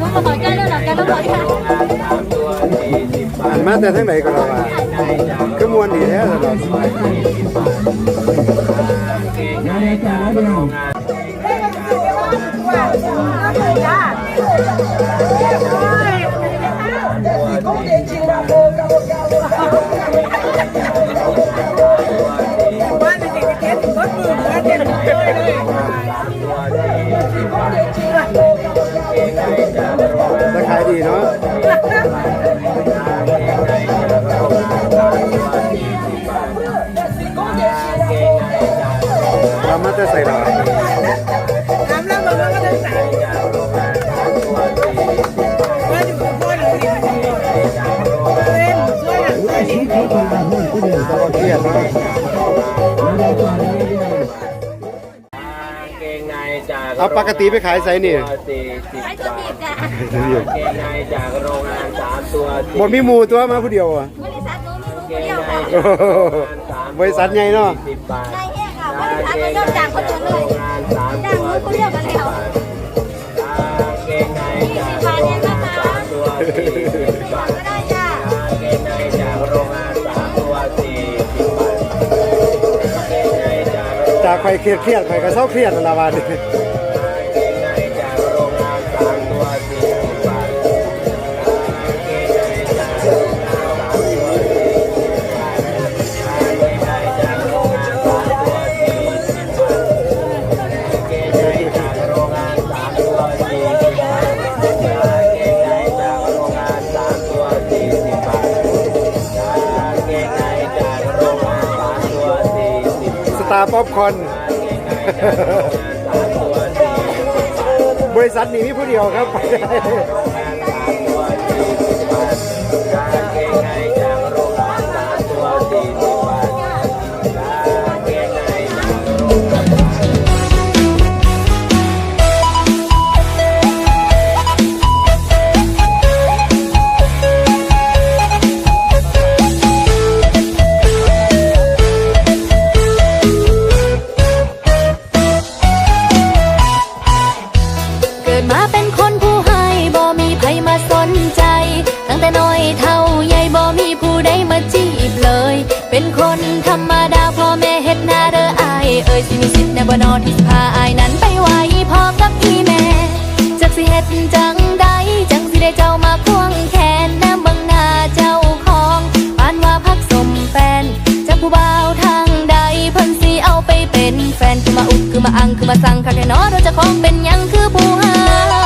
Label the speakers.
Speaker 1: ต้องขอใจด้วหรอแกต้องขอใจ
Speaker 2: อันมาแต่ทั้งไหนก็เราว่าคือมวนดีแท้ตลอดแต่ เรามาแต่ใเอาปกติไปขายไสนี่
Speaker 3: สี่สิบ
Speaker 1: ใช้ตัวตีบจ้ะ
Speaker 3: เกงในจากโรงงานสามตัว
Speaker 2: หมดมีหมูตัวมาผู้เดียวอะ
Speaker 1: บริษัทนู้น
Speaker 3: เก
Speaker 1: ไม่
Speaker 3: ง
Speaker 1: รู้
Speaker 3: ใน
Speaker 1: เดียวค่ะ
Speaker 2: โอ้โหบริษัทใหญ่เนาะ
Speaker 3: สิบบาท
Speaker 1: ใช่เองค่ะบริษัทเรายอมจ้างคนอื่นเลยจ้างนู้นคนเดียวกันแล้ว
Speaker 3: เกงในจากโรงงานสามตัวสี่สิบบาท
Speaker 1: ก็ได้จ้า
Speaker 3: เกงในจากโรงงานสามตัวสี่สิบบาทเกงในจากโรง
Speaker 2: จากไปเครียดเครียดไปก็เศร้าเครียดนั่นละวันนี้
Speaker 3: เกงในาทสตา
Speaker 2: ป๊อปคอน บริษัทนี้มีผู้เดียวครับ ไปได้
Speaker 4: รรมดาพ่อแม่เฮ็ดหน้าเด้ออายเอ่ยสิมีสิทธิ์แน่บ่นอนที่พาอายนั้นไปไหวพ่อกับอีแม่จักสิเฮ็ดจังใดจังสิได้เจ้ามาควงแขนนมเบิ่งหน้าเจ้าของปานว่าพักสมแฟนจากผู้บ่าวทางใดเพิ่นสิเอาไปเป็นแฟนคือมาอุกคือมาอังคือมาสั่งคักแน่นอเราจะของเป็นยังคือผู้หา